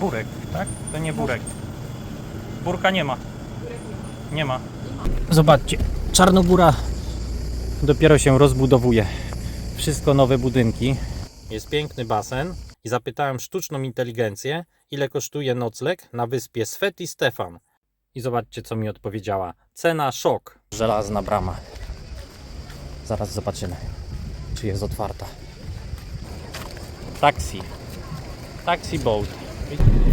Burek, tak? To nie burek. Burka nie ma. Nie ma. Zobaczcie, Czarnogóra dopiero się rozbudowuje. Wszystko nowe budynki. Jest piękny basen i zapytałem sztuczną inteligencję, ile kosztuje nocleg na wyspie Sveti Stefan. I zobaczcie, co mi odpowiedziała. Cena szok. Żelazna brama. Zaraz zobaczymy, czy jest otwarta. Taxi. Taxi boat.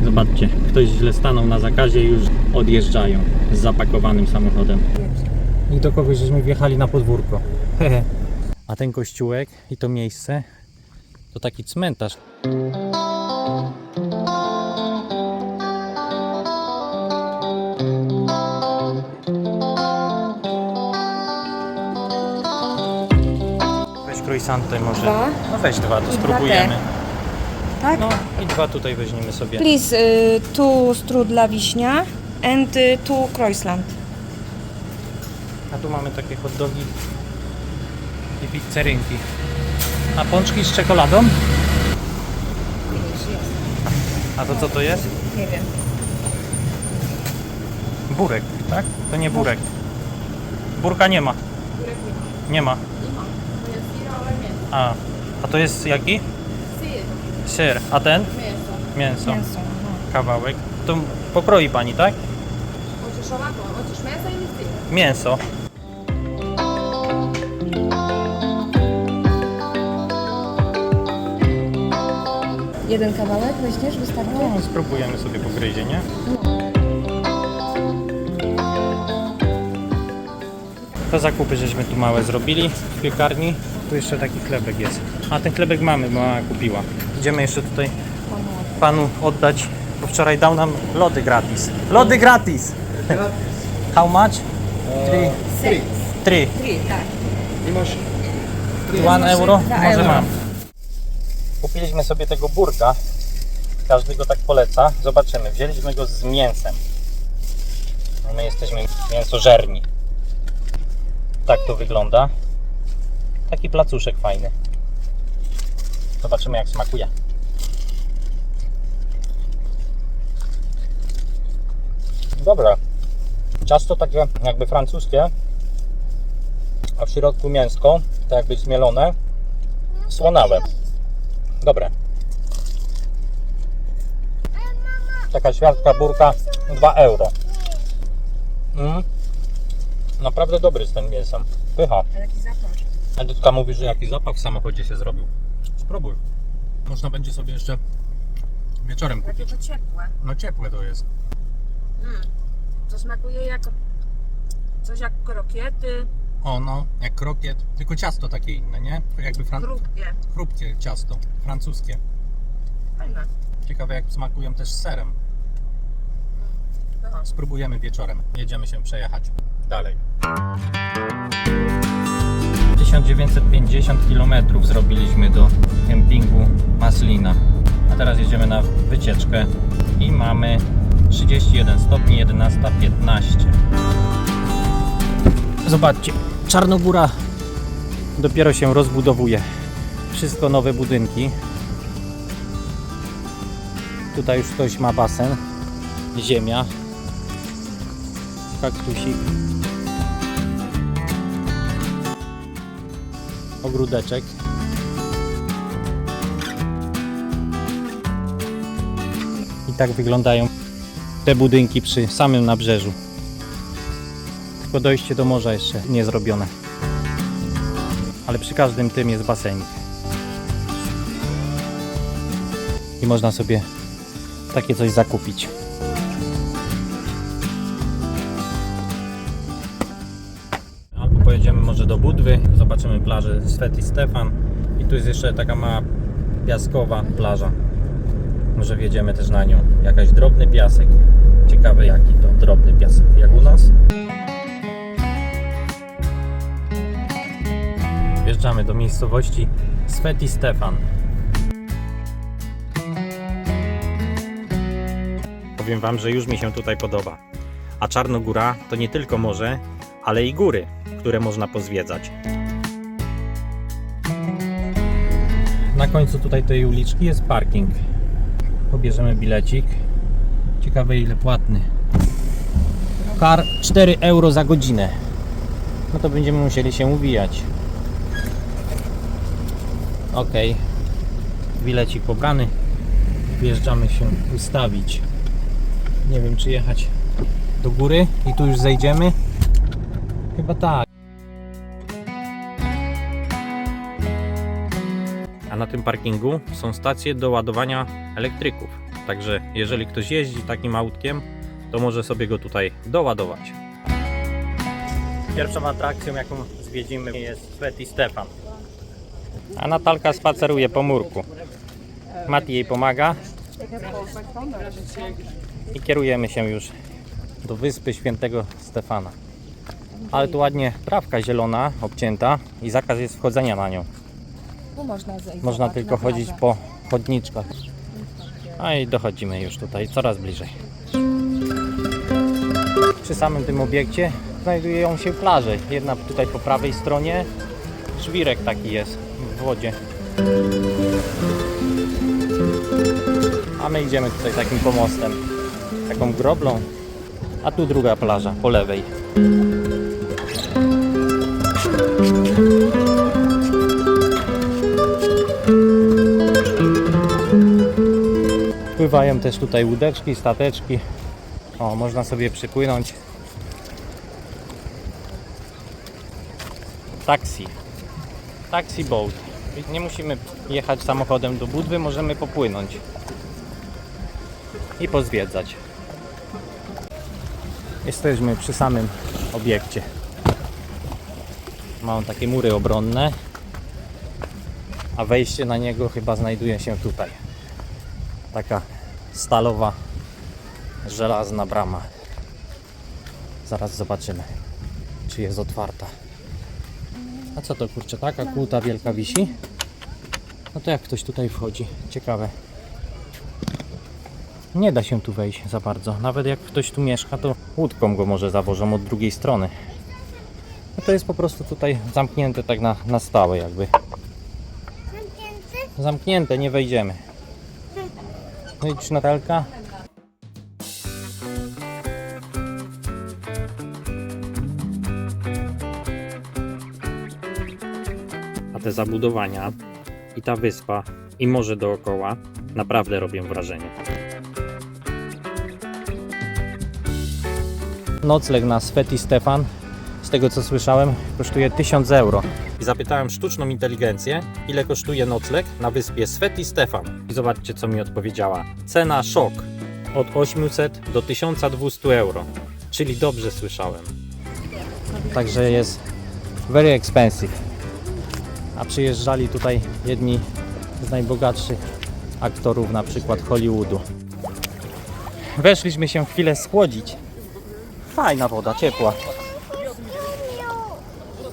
Zobaczcie, ktoś źle stanął na zakazie i już odjeżdżają z zapakowanym samochodem. I do kogoś żeśmy wjechali na podwórko. A ten kościółek i to miejsce to taki cmentarz. Weź croissantę może. Dwa? No weź dwa, to I dwa spróbujemy. Tak? No i dwa tutaj weźmiemy sobie. Please, y, two strudla wiśnia and y, two croissant. A tu mamy takie hot dogi i pizzerynki. A pączki z czekoladą? A to co to jest? Nie wiem. Burek, tak? To nie burek. Burka nie ma. Nie ma. A, a to jest jaki? Ser. A ten? Mięso. Mięso. aha. Kawałek. To pokroi pani, tak? Hoćeš ovako, hoćeš mesa ili sir? Mięso. Jeden kawałek weźmiesz, wystarczy? No, spróbujemy sobie pogryzie, nie? To zakupy żeśmy tu małe zrobili w piekarni. Tu jeszcze taki chlebek jest. A ten chlebek mamy, mama kupiła. Idziemy jeszcze tutaj panu oddać, bo wczoraj dał nam lody gratis. Lody gratis! How much? Three. Three. Three. Three, tak. One euro? Może mam. Kupiliśmy sobie tego burka. Każdy go tak poleca. Zobaczymy. Wzięliśmy go z mięsem. No My jesteśmy mięsożerni. Tak to wygląda. Taki placuszek fajny. Zobaczymy jak smakuje. Dobra. Ciasto takie jakby francuskie, a w środku mięsko, tak jakby zmielone, słonałe. Dobre. Taka świadka burka 2 euro. Mm. Naprawdę dobry z tym mięsem. Pycha. A jaki zapach? Edytka mówi, że jaki zapach w samochodzie się zrobił. Spróbuj. Można będzie sobie jeszcze wieczorem kupić. Takie to ciepłe. No ciepłe to jest. Mm. To smakuje jak coś jak krokiety, O no, jak krokiet, tylko ciasto takie inne, nie? Jakby fran... chrupkie. chrupkie ciasto, francuskie. Fajne. Ciekawe jak smakują też z serem. No. Spróbujemy wieczorem. Jedziemy się przejechać dalej. 1950 km zrobiliśmy do kempingu Maslina. A teraz jedziemy na wycieczkę i mamy 31 stopni 11.15. Zobaczcie, Czarnogóra dopiero się rozbudowuje. Wszystko nowe budynki. Tutaj już ktoś ma basen, ziemia, kaktusik, ogródeczek. I tak wyglądają te budynki przy samym nabrzeżu. Tylko dojście do morza jeszcze nie zrobione. Ale przy każdym tym jest basenik. I można sobie takie coś zakupić. Zobaczymy plażę Sveti Stefan i tu jest jeszcze taka mała piaskowa plaża. Może wjedziemy też na nią. Jakaś drobny piasek. Ciekawe jaki to drobny piasek, jak u nas. Wjeżdżamy do miejscowości Sveti Stefan. Powiem Wam, że już mi się tutaj podoba. A Czarnogóra to nie tylko morze, ale i góry, które można pozwiedzać. Na końcu tutaj tej uliczki jest parking. Pobierzemy bilecik. Ciekawe ile płatny. Kar 4 euro za godzinę. No to będziemy musieli się uwijać. Ok. Bilecik pobrany. Wjeżdżamy się ustawić. Nie wiem czy jechać do góry i tu już zejdziemy. Chyba tak. Na tym parkingu są stacje do ładowania elektryków. Także jeżeli ktoś jeździ takim autkiem, to może sobie go tutaj doładować. Pierwszą atrakcją, jaką zwiedzimy, jest Sveti Stefan. A Natalka spaceruje po murku. Mati jej pomaga. I kierujemy się już do wyspy Świętego Stefana. Ale tu ładnie trawka zielona, obcięta i zakaz jest wchodzenia na nią. Tu można zejść. Można tylko chodzić po chodniczkach. A i dochodzimy już tutaj coraz bliżej. Przy samym tym obiekcie znajdują się plaże. Jedna tutaj po prawej stronie, żwirek taki jest w wodzie. A my idziemy tutaj takim pomostem, taką groblą. A tu druga plaża po lewej. Pływają też tutaj łódeczki, stateczki. O, można sobie przypłynąć. Taxi. Taxi boat. Nie musimy jechać samochodem do Budwy, możemy popłynąć. I pozwiedzać. Jesteśmy przy samym obiekcie. Mają takie mury obronne, a wejście na niego chyba znajduje się tutaj taka stalowa, żelazna brama. Zaraz zobaczymy, czy jest otwarta. A co to kurczę, taka kłuta wielka wisi? No to jak ktoś tutaj wchodzi? Ciekawe. Nie da się tu wejść za bardzo. Nawet jak ktoś tu mieszka, to łódką go może zawożą od drugiej strony. No to jest po prostu tutaj zamknięte tak na, na stałe jakby. Zamknięte, nie wejdziemy. No idź Natalka. A te zabudowania i ta wyspa i morze dookoła naprawdę robią wrażenie. Nocleg na Sveti Stefan, z tego co słyszałem, kosztuje 1000 euro. I zapytałem sztuczną inteligencję, ile kosztuje nocleg na wyspie Sveti Stefan. Zobaczcie, co mi odpowiedziała. Cena szok. Od 800 do 1200 euro. Czyli dobrze słyszałem. Także jest very expensive. A przyjeżdżali tutaj jedni z najbogatszych aktorów, na przykład Hollywoodu. Weszliśmy się chwilę schłodzić. Fajna woda, ciepła.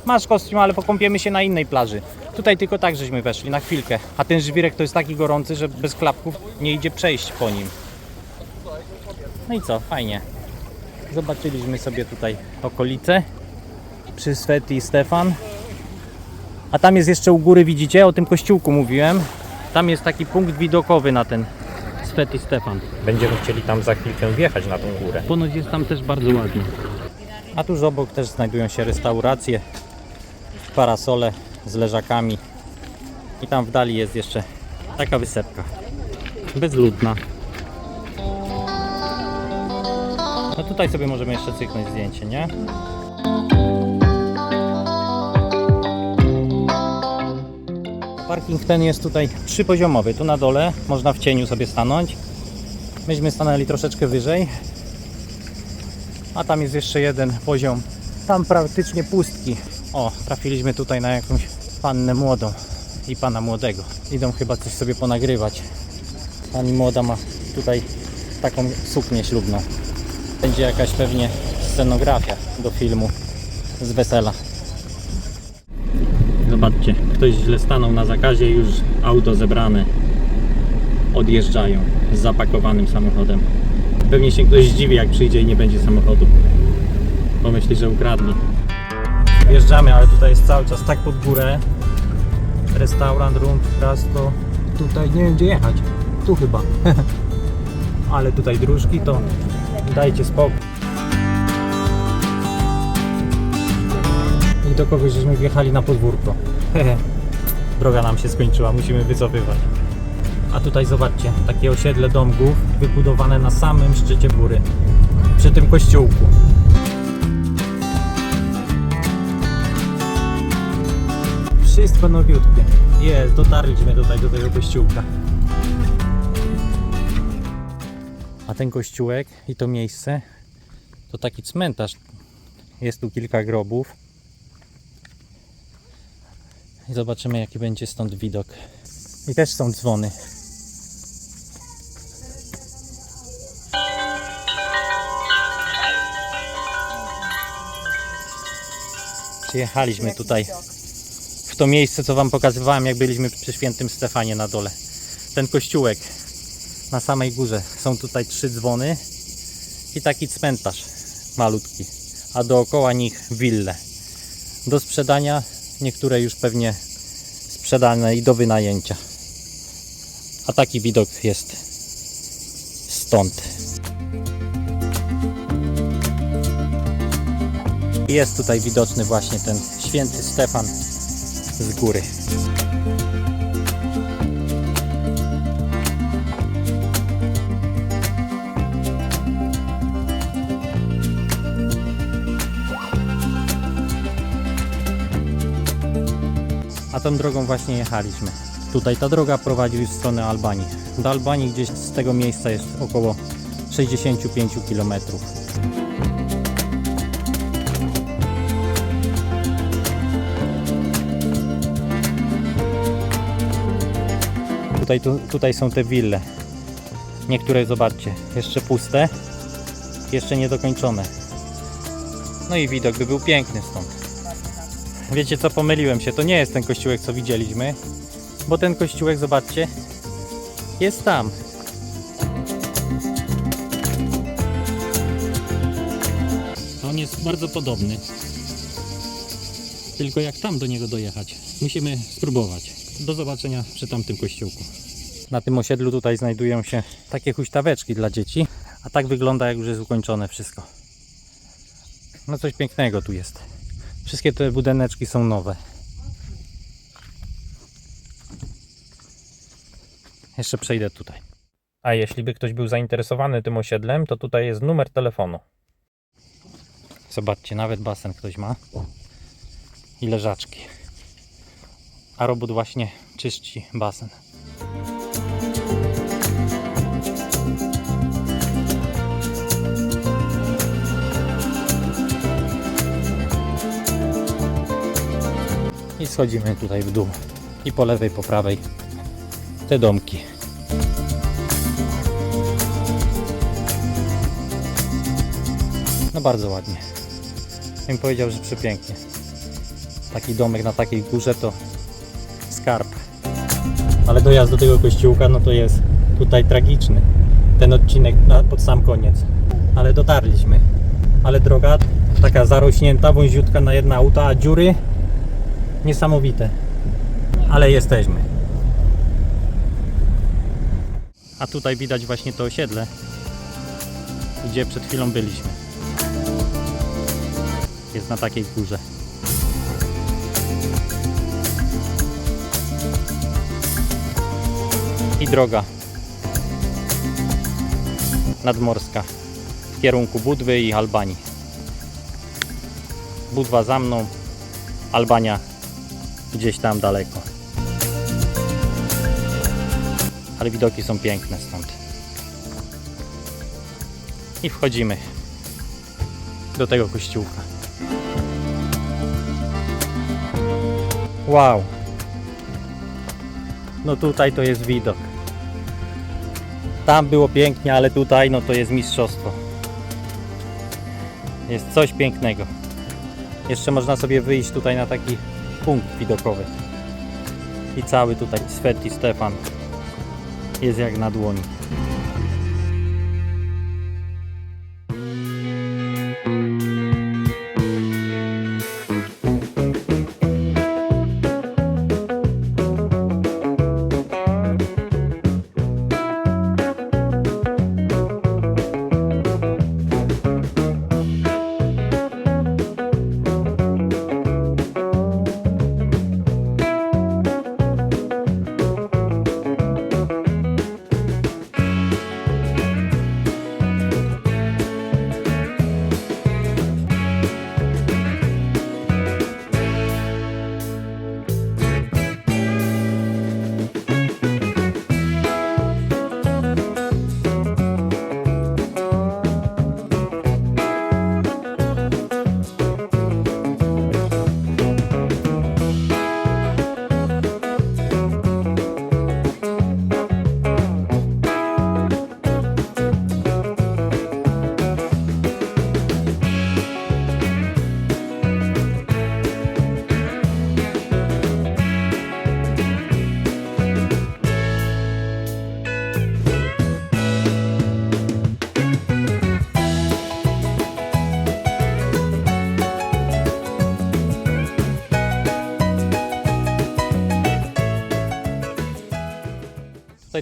Masz kostium, ale pokąpiemy się na innej plaży. Tutaj tylko tak żeśmy weszli, na chwilkę. A ten żwirek to jest taki gorący, że bez klapków nie idzie przejść po nim. No i co, fajnie. Zobaczyliśmy sobie tutaj okolice przy Sveti i Stefan. A tam jest jeszcze u góry, widzicie, o tym kościółku mówiłem. Tam jest taki punkt widokowy na ten Sveti Stefan. Będziemy chcieli tam za chwilkę wjechać na tą górę. Ponoć jest tam też bardzo ładnie. A tuż obok też znajdują się restauracje, parasole z leżakami. I tam w dali jest jeszcze taka wysepka. Bezludna. No tutaj sobie możemy jeszcze cyknąć zdjęcie, nie? Parking ten jest tutaj trzypoziomowy. Tu na dole można w cieniu sobie stanąć. Myśmy stanęli troszeczkę wyżej, a tam jest jeszcze jeden poziom. Tam praktycznie pustki. O, trafiliśmy tutaj na jakąś pannę młodą i pana młodego. Idą chyba coś sobie ponagrywać. Pani młoda ma tutaj taką suknię ślubną. Będzie jakaś pewnie scenografia do filmu z wesela. Zobaczcie, ktoś źle stanął na zakazie, już auto zebrane. Odjeżdżają z zapakowanym samochodem. Pewnie się ktoś zdziwi, jak przyjdzie i nie będzie samochodu. Pomyśli, że ukradli. Wjeżdżamy, ale tutaj jest cały czas tak pod górę. Restaurant, room, prasto. Tutaj nie wiem gdzie jechać. Tu chyba. ale tutaj dróżki to dajcie spokój. I do kogoś żeśmy wjechali na podwórko. Droga nam się skończyła, musimy wycofywać. A tutaj zobaczcie, takie osiedle domków wybudowane na samym szczycie góry. Przy tym kościółku. Wszystko nowiutkie. Jest, dotarliśmy tutaj do tego kościółka. A ten kościółek i to miejsce to taki cmentarz. Jest tu kilka grobów. I zobaczymy jaki będzie stąd widok. I też są dzwony. Przyjechaliśmy tutaj to miejsce, co Wam pokazywałem, jak byliśmy przy świętym Stefanie na dole. Ten kościółek na samej górze. Są tutaj trzy dzwony i taki cmentarz malutki, a dookoła nich wille. Do sprzedania, niektóre już pewnie sprzedane i do wynajęcia. A taki widok jest stąd. Jest tutaj widoczny właśnie ten święty Stefan z góry. A tą drogą właśnie jechaliśmy. Tutaj ta droga prowadzi już w stronę Albanii. Do Albanii gdzieś z tego miejsca jest około 65 km. Tutaj, tu, tutaj są te wille. Niektóre zobaczcie, jeszcze puste, jeszcze niedokończone. No i widok by był piękny stąd. Wiecie co, pomyliłem się, to nie jest ten kościółek co widzieliśmy, bo ten kościółek, zobaczcie, jest tam. On jest bardzo podobny. Tylko jak tam do niego dojechać? Musimy spróbować. Do zobaczenia przy tamtym kościółku. Na tym osiedlu tutaj znajdują się takie huśtaweczki dla dzieci, a tak wygląda jak już jest ukończone wszystko. No coś pięknego tu jest. Wszystkie te budyneczki są nowe. Jeszcze przejdę tutaj. A jeśli by ktoś był zainteresowany tym osiedlem, to tutaj jest numer telefonu. Zobaczcie, nawet basen ktoś ma. I leżaczki. A robot właśnie czyści basen. I schodzimy tutaj w dół. I po lewej, po prawej te domki. No bardzo ładnie. Bym powiedział, że przepięknie. Taki domek na takiej górze to skarb. Ale dojazd do tego kościółka no to jest tutaj tragiczny. Ten odcinek na, pod sam koniec. Ale dotarliśmy. Ale droga taka zarośnięta, wąziutka na jedna auta, a dziury niesamowite. Ale jesteśmy. A tutaj widać właśnie to osiedle, gdzie przed chwilą byliśmy. Jest na takiej górze. I droga nadmorska w kierunku Budwy i Albanii. Budwa za mną, Albania gdzieś tam daleko. Ale widoki są piękne stąd. I wchodzimy do tego kościółka. Wow! No tutaj to jest widok. Tam było pięknie, ale tutaj no to jest mistrzostwo. Jest coś pięknego. Jeszcze można sobie wyjść tutaj na taki punkt widokowy. I cały tutaj Sveti Stefan jest jak na dłoni.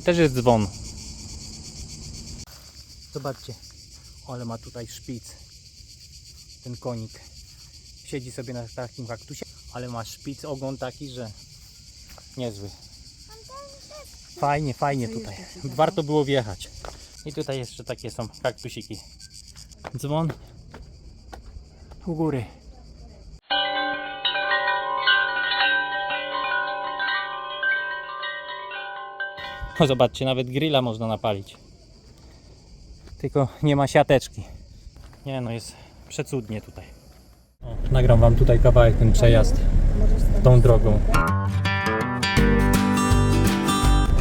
Też jest dzwon. Zobaczcie, ale ma tutaj szpic. Ten konik. Siedzi sobie na takim kaktusie, ale ma szpic ogon taki, że niezły. Fajnie, fajnie tutaj. Warto było wjechać. I tutaj jeszcze takie są kaktusiki. Dzwon u góry. O, zobaczcie, nawet grilla można napalić. Tylko nie ma siateczki. Nie no, jest przecudnie tutaj. O, nagram wam tutaj kawałek ten przejazd tą drogą.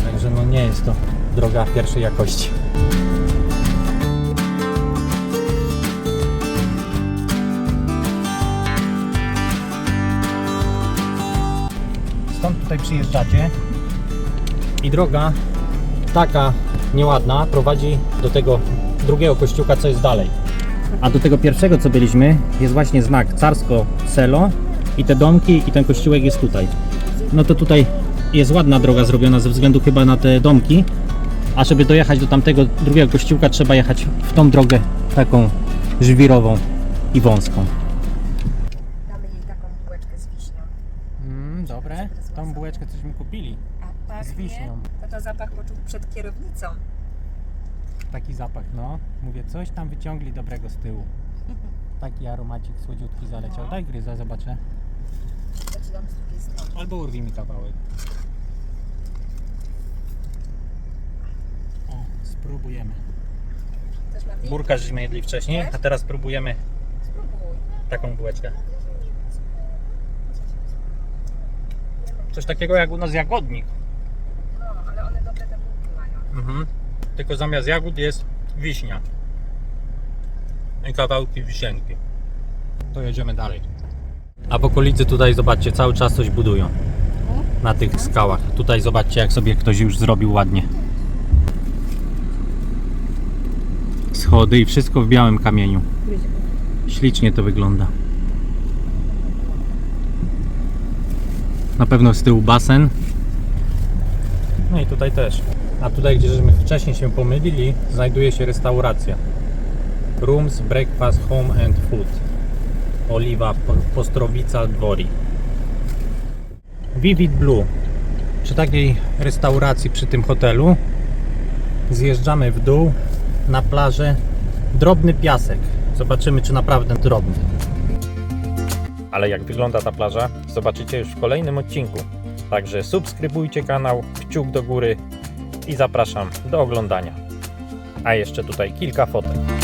Także no nie jest to droga pierwszej jakości. Stąd tutaj przyjeżdżacie i droga taka nieładna prowadzi do tego drugiego kościółka, co jest dalej. A do tego pierwszego, co byliśmy, jest właśnie znak Carsko Selo i te domki i ten kościółek jest tutaj. No to tutaj jest ładna droga zrobiona ze względu chyba na te domki, a żeby dojechać do tamtego drugiego kościółka trzeba jechać w tą drogę taką żwirową i wąską. Damy jej taką bułeczkę z wiśnią. Mm, dobre, tą bułeczkę cośmy kupili. Pachnie, Z wiśnią. To to zapach poczuł przed kierownicą. Taki zapach, no. Mówię, coś tam wyciągli dobrego z tyłu. Taki aromacik słodziutki zaleciał. Daj gryza, zobaczę. To ci dam z drugiej strony. Albo urwij mi kawałek. O, spróbujemy. Też? Burka żeśmy jedli wcześniej, a teraz spróbujemy Spróbuj. taką bułeczkę. Coś takiego jak u nas jagodnik. No, ale one dobre te bułki mają. Mhm. Tylko zamiast jagód jest wiśnia. I kawałki wisienki. To jedziemy dalej. A w okolicy tutaj zobaczcie, cały czas coś budują. Na tych skałach. Tutaj zobaczcie jak sobie ktoś już zrobił ładnie. Schody i wszystko w białym kamieniu. Ślicznie to wygląda. Na pewno z tyłu basen. No i tutaj też. A tutaj, gdzie żeśmy wcześniej się pomylili, znajduje się restauracja. Rooms, Breakfast, Home and Food. Oliwa Po- Postrowica Dwori. Vivid Blue. Przy takiej restauracji, przy tym hotelu, zjeżdżamy w dół na plażę. Drobny piasek. Zobaczymy, czy naprawdę drobny. Ale jak wygląda ta plaża, zobaczycie już w kolejnym odcinku. Także subskrybujcie kanał, kciuk do góry i zapraszam do oglądania. A jeszcze tutaj kilka fotek.